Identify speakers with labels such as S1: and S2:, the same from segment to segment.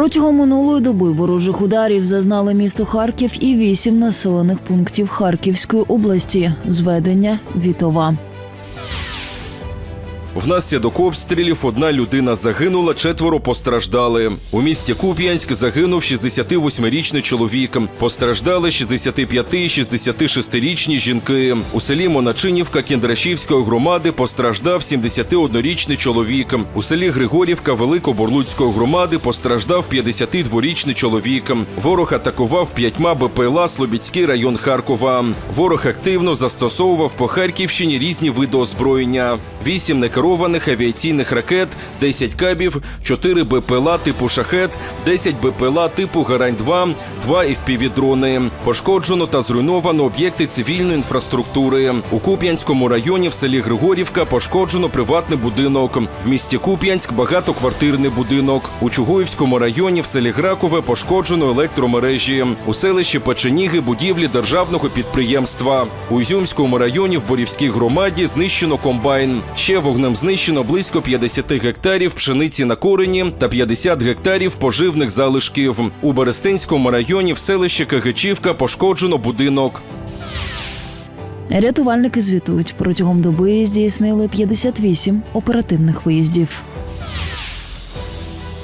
S1: Протягом минулої доби ворожих ударів зазнали місто Харків і вісім населених пунктів Харківської області. Зведення Вітова.
S2: Внаслідок обстрілів одна людина загинула, четверо постраждали. У місті Куп'янськ загинув 68-річний чоловік. Постраждали 65-66-річні жінки. У селі Моначинівка Кіндрашівської громади постраждав 71-річний чоловік. У селі Григорівка Великоборлуцької громади постраждав 52-річний чоловік. Ворог атакував п'ятьма БПЛА Слобідський район Харкова. Ворог активно застосовував по Харківщині різні види озброєння: вісім некерованих авіаційних ракет, 10 кабів, 4 БПЛА типу шахет, 10 БПЛА типу Гарань-2, 2 FPV-дрони. Пошкоджено та зруйновано об'єкти цивільної інфраструктури. У Куп'янському районі в селі Григорівка пошкоджено приватний будинок. В місті Куп'янськ багатоквартирний будинок. У Чугуївському районі в селі Гракове пошкоджено електромережі. У селищі Печеніги будівлі державного підприємства. У Ізюмському районі в Борівській громаді знищено комбайн. Ще вогнем знищено близько 50 гектарів пшениці на корені та 50 гектарів поживних залишків. У Берестинському районі в селищі Кагичівка пошкоджено будинок.
S1: Рятувальники звітують, протягом доби здійснили 58 оперативних виїздів.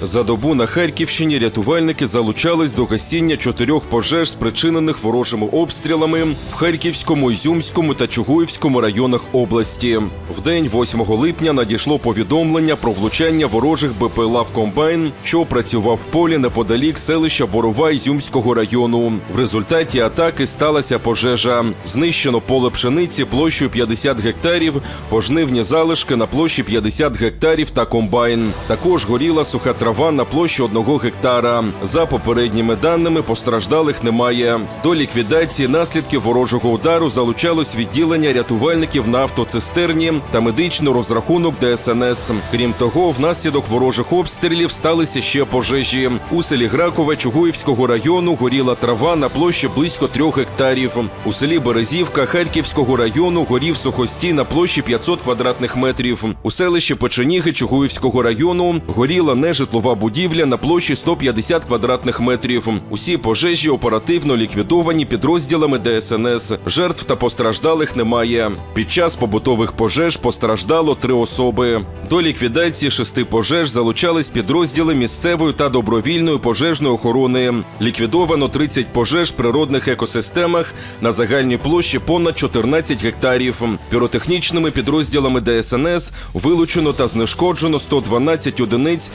S2: За добу на Харківщині рятувальники залучались до гасіння чотирьох пожеж, спричинених ворожими обстрілами в Харківському, Ізюмському та Чугуївському районах області. В день 8 липня надійшло повідомлення про влучання ворожих БПЛА в комбайн, що працював в полі неподалік селища Борова Ізюмського району. В результаті атаки сталася пожежа. Знищено поле пшениці площею 50 гектарів, пожнивні залишки на площі 50 гектарів та комбайн. Також горіла суха трава на площі одного гектара. За попередніми даними постраждалих немає. До ліквідації наслідків ворожого удару залучалось відділення рятувальників на автоцистерні та медичний розрахунок ДСНС. Крім того, внаслідок ворожих обстрілів сталися ще пожежі. У селі Гракове Чугуївського району горіла трава на площі близько трьох гектарів. У селі Березівка Харківського району горів сухостій на площі 500 квадратних метрів. У селищі Печеніги Чугуївського району горіла нежитлова будівля на площі 150 квадратних метрів. Усі пожежі оперативно ліквідовані підрозділами ДСНС. Жертв та постраждалих немає. Під час побутових пожеж постраждало три особи. До ліквідації шести пожеж залучались підрозділи місцевої та добровільної пожежної охорони. Ліквідовано 30 пожеж природних екосистемах на загальній площі понад 14 гектарів. Піротехнічними підрозділами ДСНС вилучено та знешкоджено 112 одиниць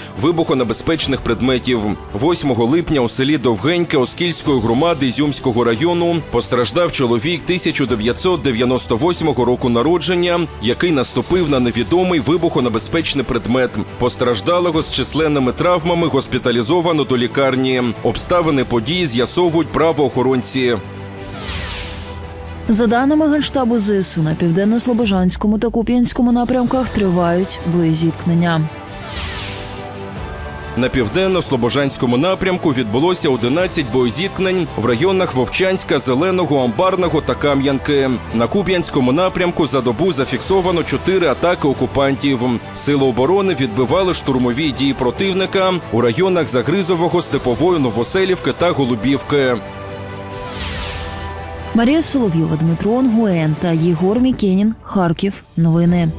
S2: вибухонебезпечних предметів. 8 липня у селі Довгеньке Оскільської громади Ізюмського району постраждав чоловік 1998 року народження, який наступив на невідомий вибухонебезпечний предмет. Постраждалого з численними травмами госпіталізовано до лікарні. Обставини події з'ясовують правоохоронці.
S1: За даними Генштабу ЗСУ, на південно-слобожанському та Куп'янському напрямках тривають боєзіткнення.
S2: На південно-слобожанському напрямку відбулося 11 боєзіткнень в районах Вовчанська, Зеленого, Амбарного та Кам'янки. На Куп'янському напрямку за добу зафіксовано 4 атаки окупантів. Сили оборони відбивали штурмові дії противника у районах Загризового, Степової, Новоселівки та Голубівки.
S1: Марія Соловйова, Дмитро Онгуен та Єгор Мікенін. Харків. Новини.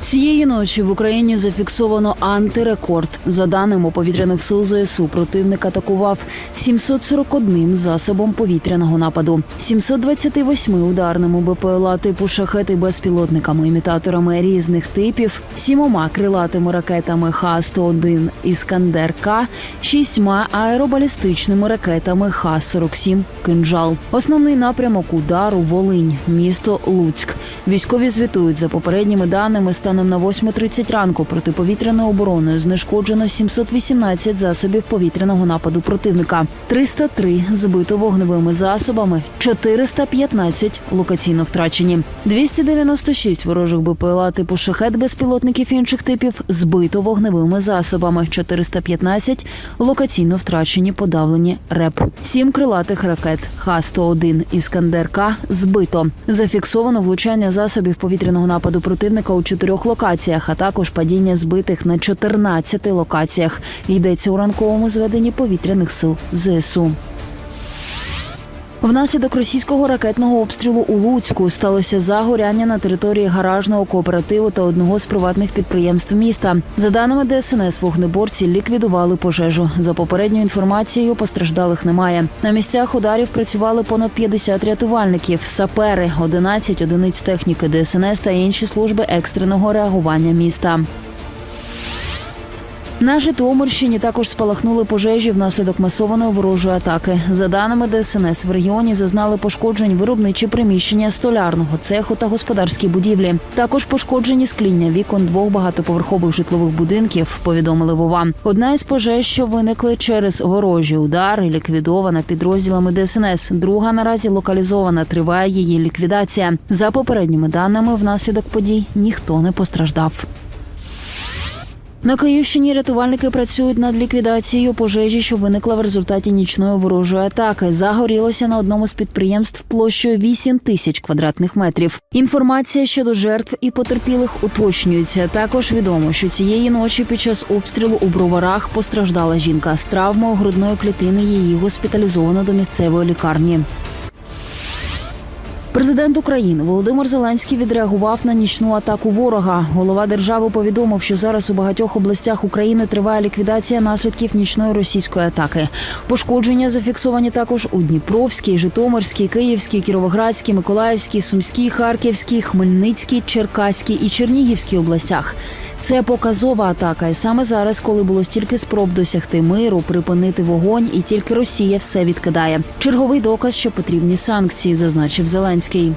S1: Цієї ночі в Україні зафіксовано антирекорд. За даними повітряних сил ЗСУ, противник атакував 741 засобом повітряного нападу, 728 ударними БПЛА типу шахети безпілотниками, імітаторами різних типів, сімома крилатими ракетами Х-101 Іскандер К, шістьма аеробалістичними ракетами Х-47 Кинджал. Основний напрямок удару Волинь, місто Луцьк. Військові звітують за попередніми даними. Станом на 8.30 ранку протиповітряною обороною знешкоджено 718 засобів повітряного нападу противника, 303 збито вогневими засобами, 415 локаційно втрачені, 296 ворожих БПЛА типу шахет безпілотників інших типів збито вогневими засобами, 415 локаційно втрачені подавлені РЕП, 7 крилатих ракет Х-101 «Іскандер-К» збито. Зафіксовано влучання засобів повітряного нападу противника у чотирьох локаціях, а також падіння збитих на 14 локаціях. Йдеться у ранковому зведенні повітряних сил ЗСУ. Внаслідок російського ракетного обстрілу у Луцьку сталося загоряння на території гаражного кооперативу та одного з приватних підприємств міста. За даними ДСНС, вогнеборці ліквідували пожежу. За попередньою інформацією, постраждалих немає. На місцях ударів працювали понад 50 рятувальників, сапери, 11 одиниць техніки ДСНС та інші служби екстреного реагування міста. На Житомирщині також спалахнули пожежі внаслідок масованої ворожої атаки. За даними ДСНС, в регіоні зазнали пошкоджень виробничі приміщення столярного цеху та господарські будівлі. Також пошкоджені скління вікон двох багатоповерхових житлових будинків. Повідомили Вова. Одна із пожеж, що виникли через ворожі удари, ліквідована підрозділами ДСНС. Друга наразі локалізована. Триває її ліквідація. За попередніми даними, внаслідок подій ніхто не постраждав. На Київщині рятувальники працюють над ліквідацією пожежі, що виникла в результаті нічної ворожої атаки. Загорілося на одному з підприємств площею 8 тисяч квадратних метрів. Інформація щодо жертв і потерпілих уточнюється. Також відомо, що цієї ночі під час обстрілу у броварах постраждала жінка з травмою грудної клітини. Її госпіталізовано до місцевої лікарні. Президент України Володимир Зеленський відреагував на нічну атаку ворога. Голова держави повідомив, що зараз у багатьох областях України триває ліквідація наслідків нічної російської атаки. Пошкодження зафіксовані також у Дніпровській, Житомирській, Київській, Кіровоградській, Миколаївській, Сумській, Харківській, Хмельницькій, Черкаській і Чернігівській областях. Це показова атака, і саме зараз, коли було стільки спроб досягти миру, припинити вогонь, і тільки Росія все відкидає. Черговий доказ, що потрібні санкції, зазначив Зеленський.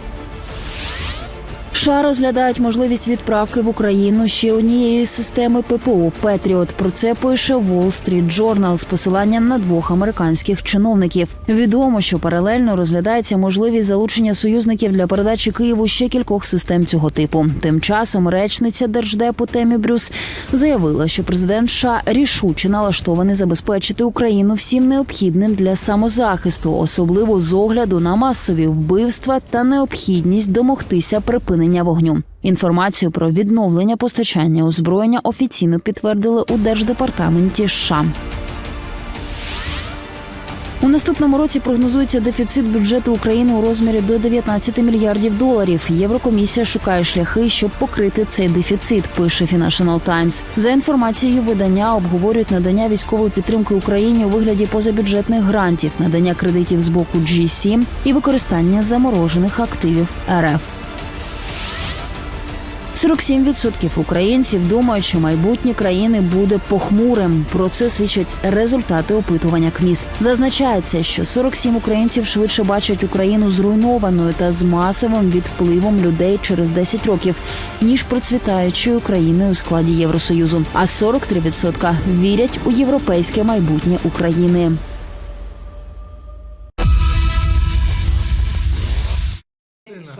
S1: США розглядають можливість відправки в Україну ще однієї системи ППО Петріот. Про це пише Wall Street Journal з посиланням на двох американських чиновників. Відомо, що паралельно розглядається можливість залучення союзників для передачі Києву ще кількох систем цього типу. Тим часом речниця держдепу Темі Брюс заявила, що президент США рішуче налаштований забезпечити Україну всім необхідним для самозахисту, особливо з огляду на масові вбивства та необхідність домогтися припинення вогню. Інформацію про відновлення постачання озброєння офіційно підтвердили у держдепартаменті США. У наступному році прогнозується дефіцит бюджету України у розмірі до 19 мільярдів доларів. Єврокомісія шукає шляхи, щоб покрити цей дефіцит. Пише Financial Times. За інформацією видання обговорюють надання військової підтримки Україні у вигляді позабюджетних грантів, надання кредитів з боку G7 і використання заморожених активів РФ. 47% українців думають, що майбутнє країни буде похмурим. Про це свідчать результати опитування КМІС. Зазначається, що 47 українців швидше бачать Україну зруйнованою та з масовим відпливом людей через 10 років, ніж процвітаючою країною у складі Євросоюзу. А 43% вірять у європейське майбутнє України.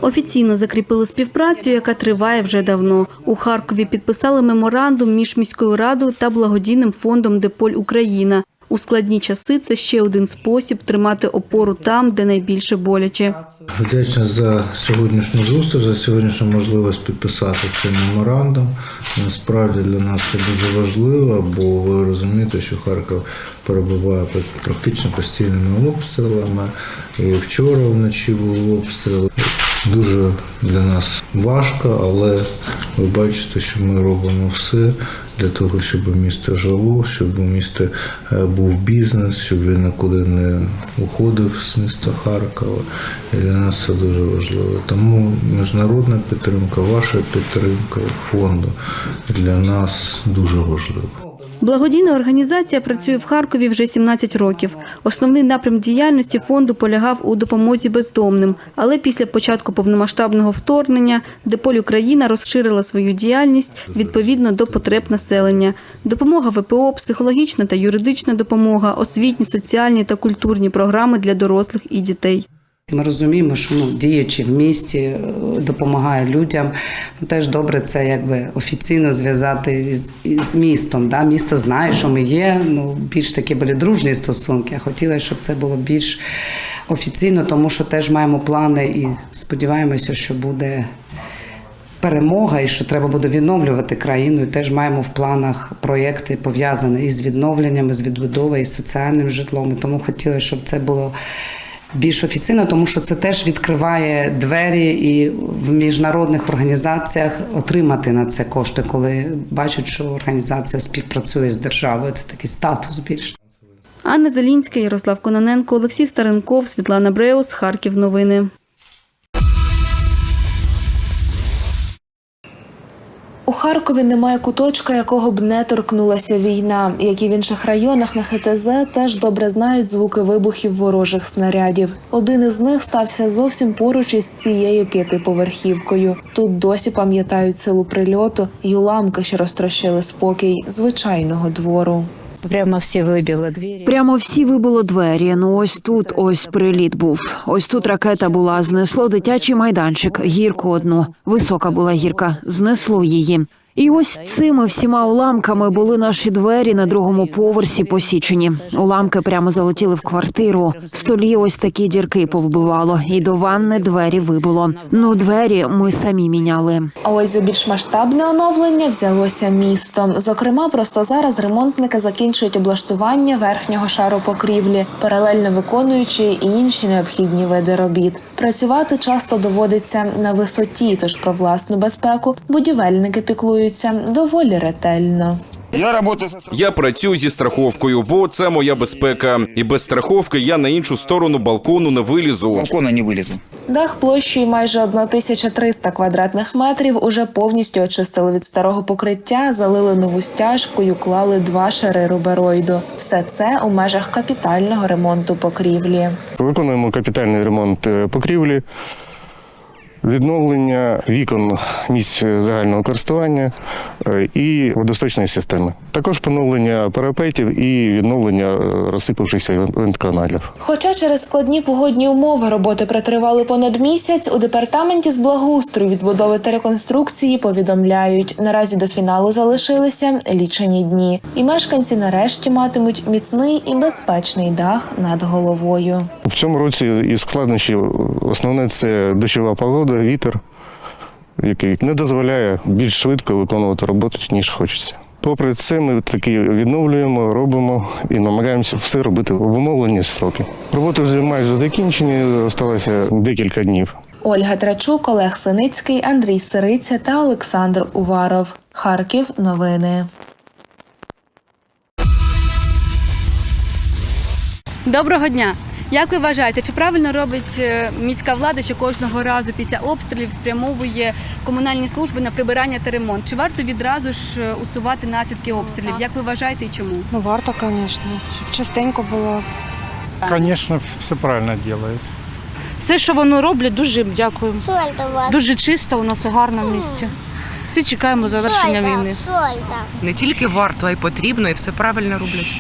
S3: Офіційно закріпили співпрацю, яка триває вже давно. У Харкові підписали меморандум між міською радою та благодійним фондом Деполь Україна. У складні часи це ще один спосіб тримати опору там, де найбільше боляче.
S4: Вдячний за сьогоднішню зустріч, за сьогоднішню можливість підписати цей меморандум. Насправді для нас це дуже важливо, бо ви розумієте, що Харків перебуває під практично постійними обстрілами. І вчора вночі був обстріл. Дуже для нас важко, але ви бачите, що ми робимо все для того, щоб місто жило, щоб у міста е, був бізнес, щоб він нікуди не уходив з міста Харкова. І для нас це дуже важливо. Тому міжнародна підтримка, ваша підтримка фонду для нас дуже важлива.
S3: Благодійна організація працює в Харкові вже 17 років. Основний напрям діяльності фонду полягав у допомозі бездомним. Але після початку повномасштабного вторгнення Деполь Україна розширила свою діяльність відповідно до потреб населення. Допомога ВПО, психологічна та юридична допомога, освітні, соціальні та культурні програми для дорослих і дітей.
S5: Ми розуміємо, що ну, діючи в місті, е, допомагає людям. Ну, теж добре це якби офіційно зв'язати із містом. Да? Місто знає, що ми є. Ну, більш такі були дружні стосунки. А хотіла, щоб це було більш офіційно, тому що теж маємо плани і сподіваємося, що буде. Перемога і що треба буде відновлювати країну. І теж маємо в планах проєкти пов'язані із відновленням, з відбудовою, із соціальним житлом. Тому хотіла, щоб це було більш офіційно, тому що це теж відкриває двері і в міжнародних організаціях отримати на це кошти, коли бачать, що організація співпрацює з державою. Це такий статус більш.
S3: Анна Зелінська, Ярослав Кононенко, Олексій Старенков, Світлана Бреус, Харків. Новини.
S6: Харкові немає куточка, якого б не торкнулася війна. Як і в інших районах на ХТЗ теж добре знають звуки вибухів ворожих снарядів. Один із них стався зовсім поруч із цією п'ятиповерхівкою. Тут досі пам'ятають силу прильоту й уламки, що розтрощили спокій звичайного двору.
S7: Прямо всі вибили двері.
S1: Прямо всі вибило двері. Ну ось тут ось приліт був. Ось тут ракета була. Знесло дитячий майданчик, гірку одну. Висока була гірка. Знесло її. І ось цими всіма уламками були наші двері на другому поверсі посічені. Уламки прямо залетіли в квартиру. В столі ось такі дірки повбивало, і до ванни двері вибило. Ну, двері ми самі міняли.
S6: А ось за більш масштабне оновлення взялося місто. Зокрема, просто зараз ремонтники закінчують облаштування верхнього шару покрівлі, паралельно виконуючи і інші необхідні види робіт. Працювати часто доводиться на висоті, тож про власну безпеку будівельники піклуються доволі ретельно.
S8: Я работаю
S2: Я працюю зі страховкою, бо це моя безпека. І без страховки я на іншу сторону балкону не вилізу.
S8: балкона не вылезу.
S6: Дах площею майже 1300 квадратних метрів уже повністю очистили від старого покриття, залили нову стяжкою, клали два шари рубероїду. Все це у межах капітального ремонту покрівлі.
S9: Виконуємо капітальний ремонт е, покрівлі, відновлення вікон місць загального користування е, і водосточної системи. Також поновлення парапетів і відновлення е, розсипавшихся вентканалів.
S6: Хоча через складні погодні умови роботи протривали понад місяць, у департаменті з благоустрою відбудови та реконструкції повідомляють, наразі до фіналу залишилися лічені дні, і мешканці нарешті матимуть міцний і безпечний дах над головою.
S9: В цьому році із складнощів основне це дощова погода, вітер, який не дозволяє більш швидко виконувати роботу, ніж хочеться. Попри це, ми таки відновлюємо, робимо і намагаємося все робити в обумовлені строки. Роботи вже майже закінчені, залишилося декілька днів.
S6: Ольга Трачук, Олег Синицький, Андрій Сириця та Олександр Уваров. Харків. Новини.
S3: Доброго дня! Як ви вважаєте, чи правильно робить е, міська влада, що кожного разу після обстрілів спрямовує комунальні служби на прибирання та ремонт? Чи варто відразу ж е, усувати наслідки обстрілів? Як ви вважаєте і чому?
S10: Ну, варто, звісно, щоб частенько було.
S11: Конечно, все правильно делает.
S7: Все, що вони роблять, дуже їм дякую. Дуже чисто у нас у гарному місці. Всі чекаємо завершення війни.
S12: Не тільки варто, а й потрібно, і все правильно роблять.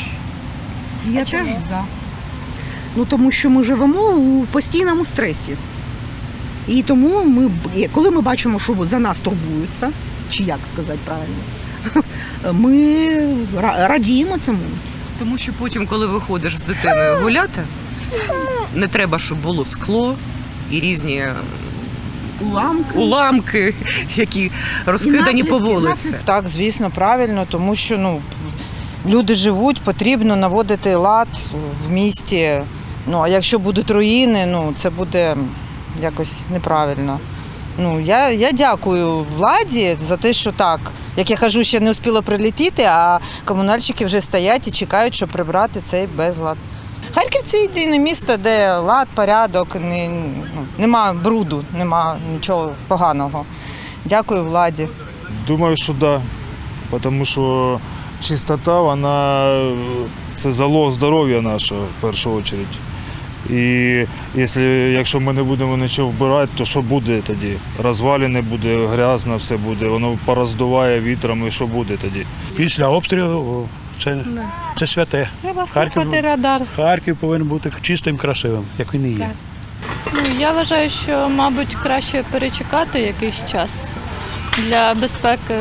S13: Я теж за. Ну тому що ми живемо у постійному стресі. І тому ми, коли ми бачимо, що за нас турбуються, чи як сказати правильно, ми радіємо цьому.
S12: Тому що потім, коли виходиш з дитиною гуляти, не треба, щоб було скло і різні
S13: Уламки.
S12: уламки, які розкидані по вулиці.
S10: Так, звісно, правильно, тому що ну, люди живуть, потрібно наводити лад в місті. Ну, а якщо будуть руїни, ну, це буде якось неправильно. Ну, я, я дякую владі за те, що так, як я кажу, ще не успіло прилетіти, а комунальщики вже стоять і чекають, щоб прибрати цей безлад. Харків це єдине місто, де лад, порядок, не, ну, нема бруду, нема нічого поганого. Дякую владі.
S11: Думаю, что да. Потому что чистота, вона е, це залог здоров'я нашого в першу чергу. І якщо, якщо ми не будемо нічого вбирати, то що буде тоді? Розваліне буде, грязно все буде, воно пороздуває вітром і що буде тоді?
S8: Після обстрілу це, це святе.
S7: Треба
S8: Харків-
S7: радар.
S8: Харків повинен бути чистим, красивим, як він і є.
S7: Ну, я вважаю, що, мабуть, краще перечекати якийсь час для безпеки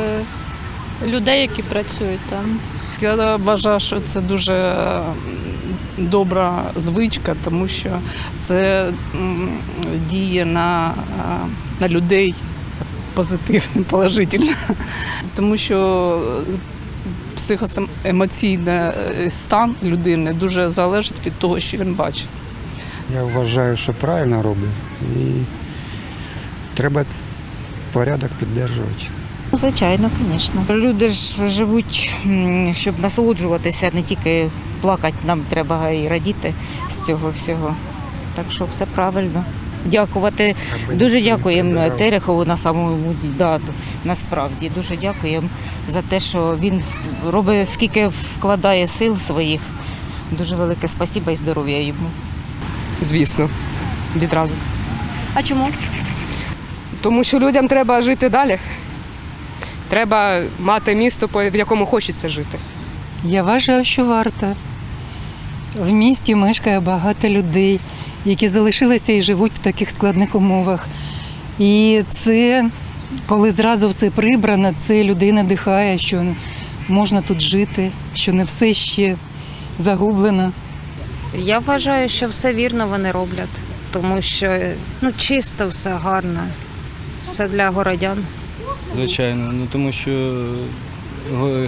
S7: людей, які працюють там.
S12: Я вважаю, що це дуже добра звичка, тому що це діє на, е, на людей позитивно, положительно. Тому що психоемоційний стан людини дуже залежить від того, що він бачить.
S11: Я вважаю, що правильно роблять. І треба порядок підтримувати.
S10: Звичайно, звісно. Люди ж живуть, щоб насолоджуватися, не тільки плакати, нам треба і радіти з цього всього. Так що все правильно. Дякувати. Дуже дякуємо Терехову на самому да, насправді. Дуже дякуємо за те, що він робить, скільки вкладає сил своїх. Дуже велике спасіба і здоров'я йому.
S12: Звісно, відразу.
S7: А чому?
S12: Тому що людям треба жити далі. Треба мати місто, в якому хочеться жити.
S5: Я вважаю, що варто. В місті мешкає багато людей, які залишилися і живуть в таких складних умовах. І це, коли зразу все прибрано, це людей надихає, що можна тут жити, що не все ще загублено.
S10: Я вважаю, що все вірно вони роблять, тому що ну, чисто все гарно, все для городян.
S11: Звичайно, ну тому що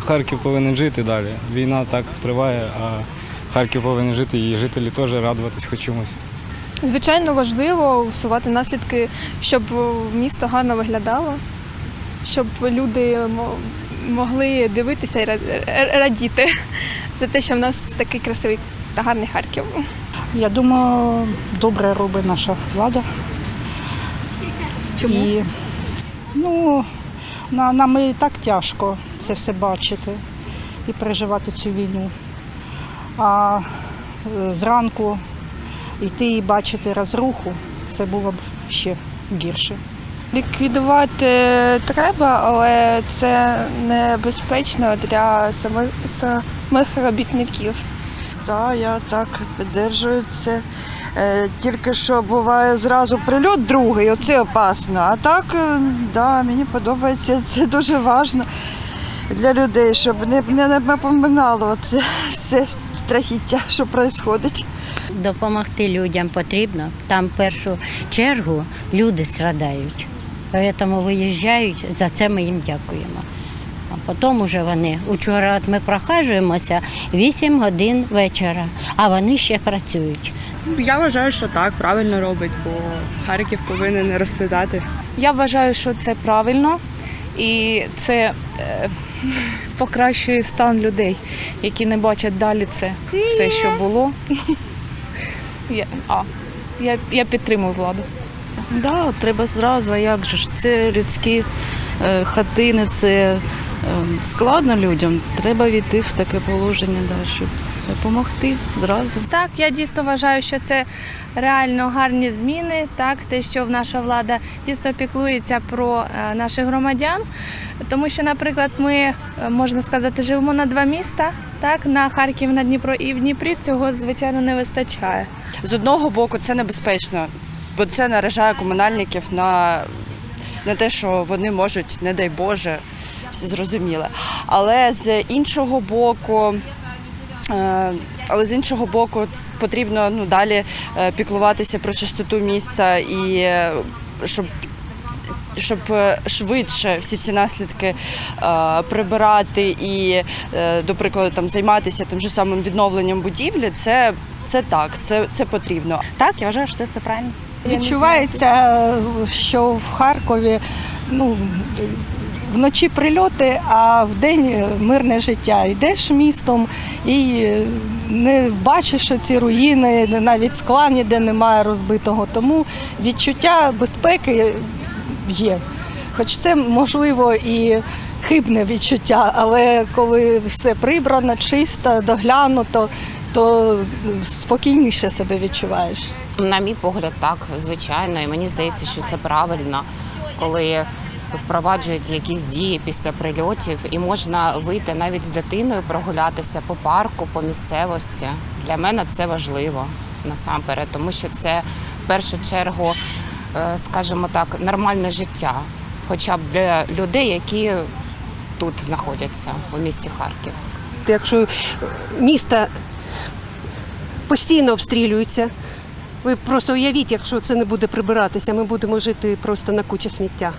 S11: Харків повинен жити далі. Війна так триває, а Харків повинен жити і жителі теж радуватись хоч чомусь.
S7: Звичайно, важливо усувати наслідки, щоб місто гарно виглядало, щоб люди могли дивитися і радіти за те, що в нас такий красивий та гарний Харків.
S5: Я думаю, добре робить наша влада.
S7: Чому?
S5: І, ну, нам і так тяжко це все бачити і переживати цю війну. А е, зранку йти і бачити розруху, це було б ще гірше.
S7: Ліквідувати треба, але це небезпечно для самих, самих робітників.
S10: Так, я так підтримую це. Е, Тільки що буває зразу прильот другий, оце опасно. А так, е, да, мені подобається, це дуже важливо для людей, щоб не, не напоминало це все страхіття, що відбувається.
S14: Допомогти людям потрібно. Там в першу чергу люди страдають. Тому виїжджають, за це ми їм дякуємо. А потім уже вони. Учора от ми прохажуємося 8 годин вечора, а вони ще працюють.
S12: Я вважаю, що так, правильно робить, бо Харків повинен розцвітати.
S7: Я вважаю, що це правильно і це е, покращує стан людей, які не бачать далі це все, що було. Я, а, я, я підтримую владу.
S10: Да, треба зразу, а як же ж? Це людські хатини, це е, складно людям. Треба війти в таке положення, да, щоб допомогти зразу.
S7: Так, я дійсно вважаю, що це реально гарні зміни. Так, те, що наша влада дійсно піклується про е, наших громадян. Тому що, наприклад, ми е, можна сказати, живемо на два міста. Так, на Харків, на Дніпро і в Дніпрі цього звичайно не вистачає.
S12: З одного боку, це небезпечно, бо це наражає комунальників на, на те, що вони можуть, не дай Боже, все зрозуміле. Але з іншого боку. е, Але з іншого боку, потрібно ну, далі е, піклуватися про чистоту міста і е, щоб, щоб швидше всі ці наслідки е, прибирати і, е, до прикладу, там займатися тим же самим відновленням будівлі, це, це так, це, це потрібно. Так, я вважаю, що це все правильно.
S5: Відчувається, що в Харкові ну, вночі прильоти, а вдень мирне життя. Йдеш містом і не бачиш ці руїни, навіть скла ніде немає розбитого. Тому відчуття безпеки є. Хоч це можливо і
S10: хибне відчуття, але коли все прибрано, чисто, доглянуто, то спокійніше себе відчуваєш.
S15: На мій погляд, так, звичайно, і мені здається, що це правильно, коли впроваджують якісь дії після прильотів, і можна вийти навіть з дитиною, прогулятися по парку, по місцевості. Для мене це важливо насамперед, тому що це в першу чергу, е, скажімо так, нормальне життя, хоча б для людей, які тут знаходяться у місті Харків.
S10: Якщо місто постійно обстрілюється, ви просто уявіть, якщо це не буде прибиратися, ми будемо жити просто на кучі сміття.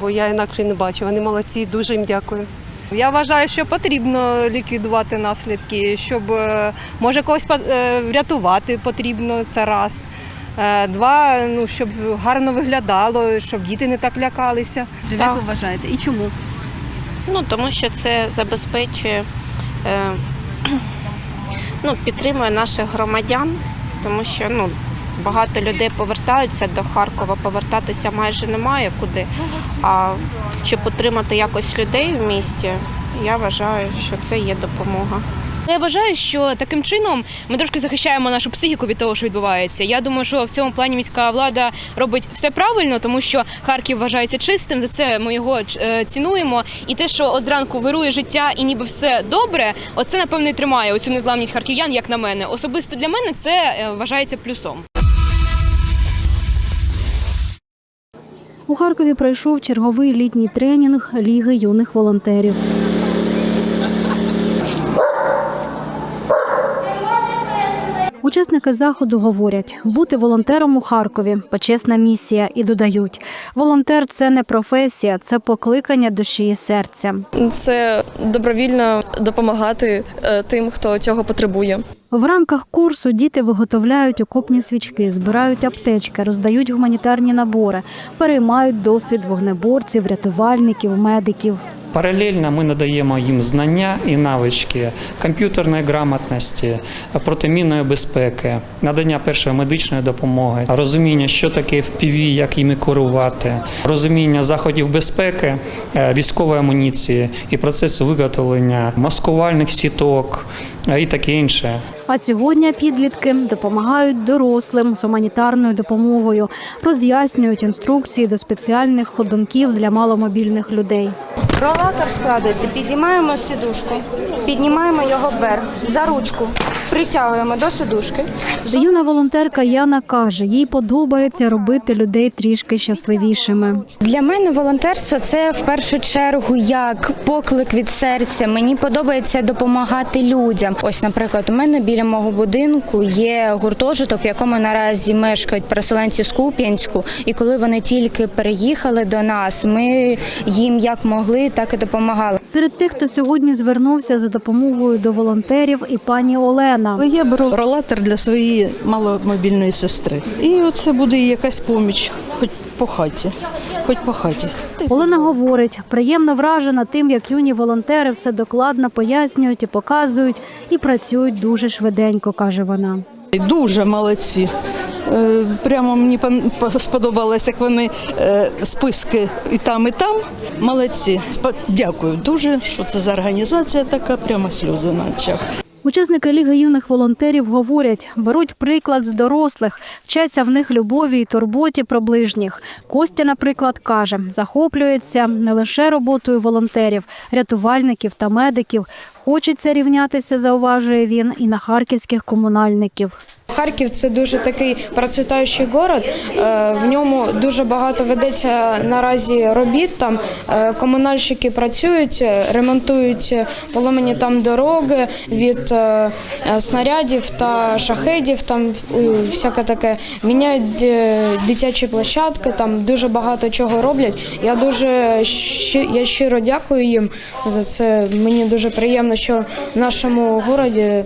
S10: Бо я інакше не бачу. Вони молодці, дуже їм дякую.
S16: Я вважаю, що потрібно ліквідувати наслідки, щоб е, може когось е, врятувати потрібно це раз. Е, Два, ну щоб гарно виглядало, щоб діти не так лякалися.
S3: Як ви вважаєте? І чому?
S15: Ну тому що це забезпечує, е, ну, підтримує наших громадян, тому що ну, багато людей повертаються до Харкова, повертатися майже немає куди. А щоб отримати якось людей в місті, я вважаю, що це є допомога.
S16: Я вважаю, що таким чином ми трошки захищаємо нашу психіку від того, що відбувається. Я думаю, що в цьому плані міська влада робить все правильно, тому що Харків вважається чистим. За це ми його е, цінуємо. І те, що от зранку вирує життя і ніби все добре, оце напевно і тримає оцю незламність харків'ян, як на мене. Особисто для мене це е, вважається плюсом.
S17: У Харкові пройшов черговий літній тренінг Ліги юних волонтерів. Учасники заходу говорять, бути волонтером у Харкові почесна місія і додають, волонтер це не професія, це покликання душі і серця.
S16: Це добровільно допомагати е, тим, хто цього потребує.
S17: В рамках курсу діти виготовляють окопні свічки, збирають аптечки, роздають гуманітарні набори, переймають досвід вогнеборців, рятувальників, медиків.
S18: Паралельно ми надаємо їм знання і навички комп'ютерної грамотності, протимінної безпеки, надання першої медичної допомоги, розуміння, що таке FPV, як іми керувати, розуміння заходів безпеки, е, військової амуніції і процесу виготовлення маскувальних сіток е, і таке інше.
S17: А сьогодні підлітки допомагають дорослим з гуманітарною допомогою, роз'яснюють інструкції до спеціальних ходунків для маломобільних людей.
S16: Ролатор складується, підіймаємо сідушку, піднімаємо його вверх за ручку, притягуємо до сідушки.
S17: Юна волонтерка Яна каже, їй подобається робити людей трішки щасливішими.
S16: Для мене волонтерство це в першу чергу як поклик від серця. Мені подобається допомагати людям. Ось, наприклад, у мене біля мого будинку є гуртожиток, в якому наразі мешкають переселенці з Куп'янську. І коли вони тільки переїхали до нас, ми їм як могли, так і допомагали.
S17: Серед тих, хто сьогодні звернувся за допомогою до волонтерів, і пані Олена.
S10: Я беру ролатор для своєї маломобільної сестри. І оце буде якась поміч, хоч по хаті, хоч по хаті.
S17: Олена говорить, приємно вражена тим, як юні волонтери все докладно пояснюють і показують, і працюють дуже швиденько, каже вона.
S10: Дуже молодці. Е, Прямо мені сподобалось, як вони е, списки і там, і там. Молодці. Дякую дуже, що це за організація така, прямо сльози на очах.
S17: Учасники Ліги юних волонтерів говорять, беруть приклад з дорослих, вчаться в них любові і турботі про ближніх. Костя, наприклад, каже, захоплюється не лише роботою волонтерів, рятувальників та медиків. Хочеться рівнятися, зауважує він, і на харківських комунальників.
S16: Харків це дуже такий процвітаючий город. Е, В ньому дуже багато ведеться наразі робіт. Там е, комунальщики працюють, ремонтують поломані там дороги від е, снарядів та шахедів. Там всяке таке міняють дитячі площадки. Там дуже багато чого роблять. Я дуже я щиро дякую їм за це. Мені дуже приємно, що в нашому городі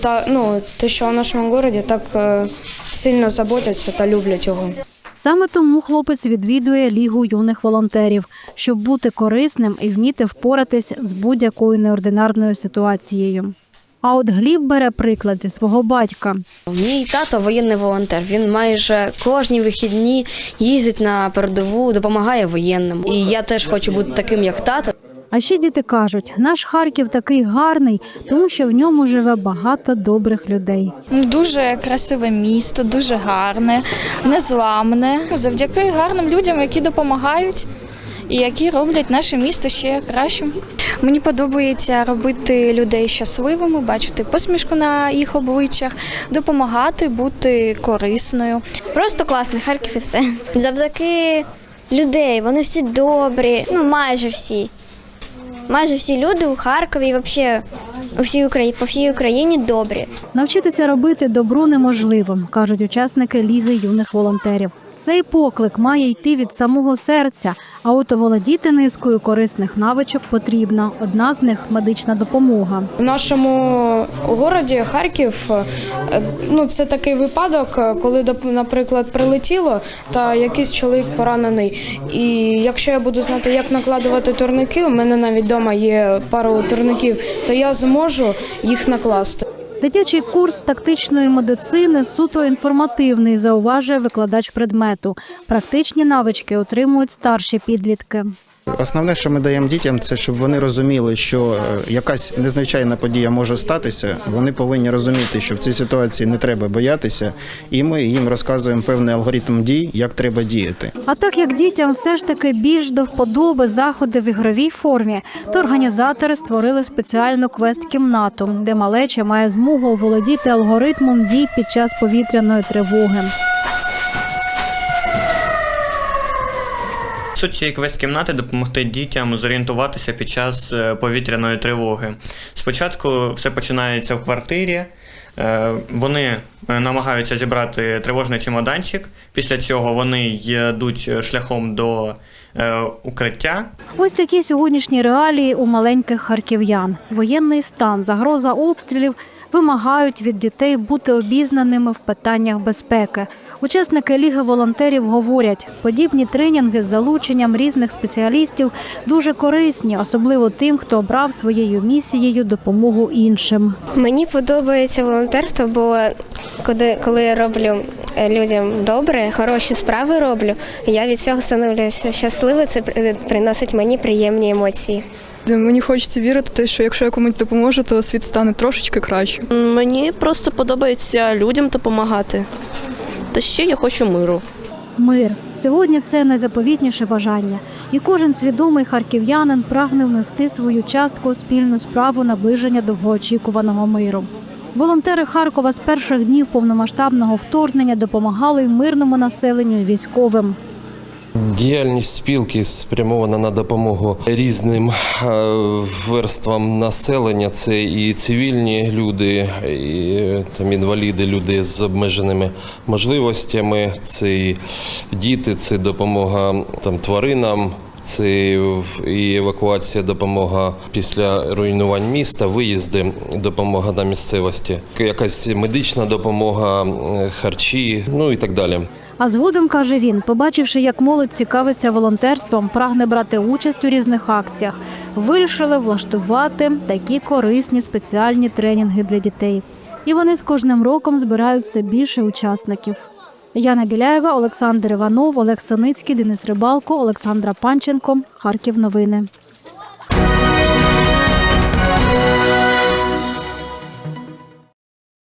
S16: та ну те, що в нашому городі так е, сильно заботяться та люблять його.
S17: Саме тому хлопець відвідує Лігу юних волонтерів, щоб бути корисним і вміти впоратись з будь-якою неординарною ситуацією. А от Гліб бере приклад зі свого батька.
S19: Мій тато воєнний волонтер. Він майже кожні вихідні їздить на передову, допомагає воєнним. І я теж хочу бути таким, як тато.
S17: А ще діти кажуть, наш Харків такий гарний, тому що в ньому живе багато добрих людей.
S19: Дуже красиве місто, дуже гарне, незламне. Завдяки гарним людям, які допомагають. І які роблять наше місто ще кращим. Мені подобається робити людей щасливими, бачити посмішку на їх обличчях, допомагати бути корисною.
S16: Просто класний Харків і все. Завдяки людей, вони всі добрі, ну майже всі. Майже всі люди у Харкові, і взагалі у всій Україні, по всій Україні добрі.
S17: Навчитися робити добро неможливо, кажуть учасники Ліги юних волонтерів. Цей поклик має йти від самого серця, а от оволодіти низкою корисних навичок потрібна. Одна з них медична допомога.
S19: У нашому городі Харків е, ну це такий випадок, е, коли наприклад прилетіло та якийсь чоловік поранений. І якщо я буду знати, як накладувати турники, у мене навіть вдома є пару турників, то я зможу їх накласти.
S17: Дитячий курс тактичної медицини суто інформативний, зауважує викладач предмету. Практичні навички отримують старші підлітки.
S20: Основне, що ми даємо дітям, це щоб вони розуміли, що е, якась незвичайна подія може статися. Вони повинні розуміти, що в цій ситуації не треба боятися, і ми їм розказуємо певний алгоритм дій, як треба діяти.
S17: А так як дітям все ж таки більш до вподоби заходи в ігровій формі, то організатори створили спеціальну квест-кімнату, де малеча має змогу оволодіти алгоритмом дій під час повітряної тривоги.
S21: Суть цієї квест-кімнати допомогти дітям зорієнтуватися під час е, повітряної тривоги. Спочатку все починається в квартирі. Е, Вони е, намагаються зібрати тривожний чемоданчик. Після цього вони йдуть шляхом до укриття.
S17: Ось такі сьогоднішні реалії у маленьких харків'ян. Воєнний стан, загроза обстрілів вимагають від дітей бути обізнаними в питаннях безпеки. Учасники Ліги волонтерів говорять, подібні тренінги з залученням різних спеціалістів дуже корисні, особливо тим, хто обрав своєю місією допомогу іншим.
S16: Мені подобається волонтерство, бо коли, коли роблю е, людям добре, хороші справи роблю, я від цього становлюся щасливою. Це приносить мені приємні емоції.
S22: Мені хочеться вірити, те, що якщо я комусь допоможу, то світ стане трошечки краще.
S23: Мені просто подобається людям допомагати. Та ще я хочу миру.
S17: Мир сьогодні це найзаповітніше бажання, і кожен свідомий харків'янин прагне внести свою частку у спільну справу наближення довгоочікуваного миру. Волонтери Харкова з перших днів повномасштабного вторгнення допомагали мирному населенню і військовим.
S24: Діяльність спілки спрямована на допомогу різним е, верствам населення. Це і цивільні люди, і е, там інваліди, люди з обмеженими можливостями, це і діти, це допомога там тваринам. Це і евакуація, допомога після руйнувань міста, виїзди, допомога на місцевості, якась медична допомога, е, харчі, ну і так далі.
S17: А згодом каже він, побачивши, як молодь цікавиться волонтерством, прагне брати участь у різних акціях, вирішили влаштувати такі корисні спеціальні тренінги для дітей. І вони з кожним роком збирають все більше учасників. Яна Біляєва, Олександр Іванов, Олег Саницький, Денис Рибалко, Олександра Панченко. Харків новини.